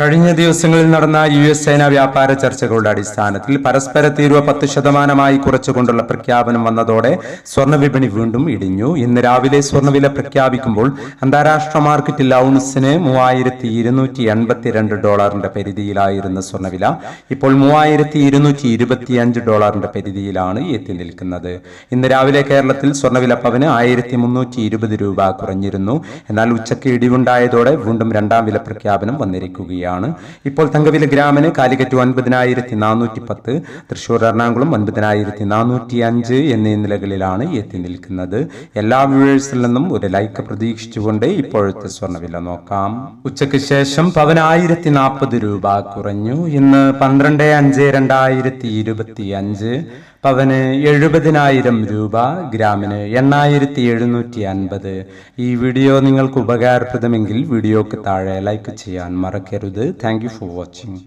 കഴിഞ്ഞ ദിവസങ്ങളിൽ നടന്ന യു എസ് ചൈന വ്യാപാര ചർച്ചകളുടെ അടിസ്ഥാനത്തിൽ പരസ്പര തീരുവ പത്ത് ശതമാനമായി കുറച്ചുകൊണ്ടുള്ള പ്രഖ്യാപനം വന്നതോടെ സ്വർണ വീണ്ടും ഇടിഞ്ഞു. ഇന്ന് രാവിലെ സ്വർണവില പ്രഖ്യാപിക്കുമ്പോൾ അന്താരാഷ്ട്ര മാർക്കറ്റിൽ ഔൺസിന് മൂവായിരത്തി ഇരുന്നൂറ്റി എൺപത്തിരണ്ട് ഡോളറിന്റെ പരിധിയിലായിരുന്ന സ്വർണവില ഇപ്പോൾ മൂവായിരത്തി ഇരുന്നൂറ്റി ഇരുപത്തി അഞ്ച് ഡോളറിന്റെ പരിധിയിലാണ് എത്തി നിൽക്കുന്നത്. ഇന്ന് രാവിലെ കേരളത്തിൽ സ്വർണവില പവന് ആയിരത്തി മുന്നൂറ്റി ഇരുപത് രൂപ കുറഞ്ഞിരുന്നു. എന്നാൽ ഉച്ചയ്ക്ക് ഇടിവുണ്ടായതോടെ വീണ്ടും രണ്ടാം വില പ്രഖ്യാപനം വന്നിരിക്കുകയാണ്. ഇപ്പോൾ തങ്കവില ഗ്രാമിന് കാലിക്കറ്റ് ഒൻപതിനായിരത്തി നാനൂറ്റി പത്ത് തൃശൂർ എറണാകുളം ഒൻപതിനായിരത്തി നാനൂറ്റി അഞ്ച് എന്നീ നിലകളിലാണ് എത്തി നിൽക്കുന്നത്. എല്ലാ വ്യൂവേഴ്സിൽ നിന്നും ഒരു ലൈക്ക് പ്രതീക്ഷിച്ചുകൊണ്ട് ഇപ്പോഴത്തെ സ്വർണവില നോക്കാം. ഉച്ചയ്ക്ക് ശേഷം പവനായിരത്തി നാൽപ്പത് രൂപ കുറഞ്ഞു. ഇന്ന് പന്ത്രണ്ട് അഞ്ച് രണ്ടായിരത്തി ഇരുപത്തി അഞ്ച് പവന് എഴുപതിനായിരം രൂപ ഗ്രാമിന് എണ്ണായിരത്തി എഴുന്നൂറ്റി അൻപത് ഈ വീഡിയോ നിങ്ങൾക്ക് ഉപകാരപ്രദമെങ്കിൽ വീഡിയോക്ക് താഴെ ലൈക്ക് ചെയ്യാൻ മറക്കരുത്. Thank for watching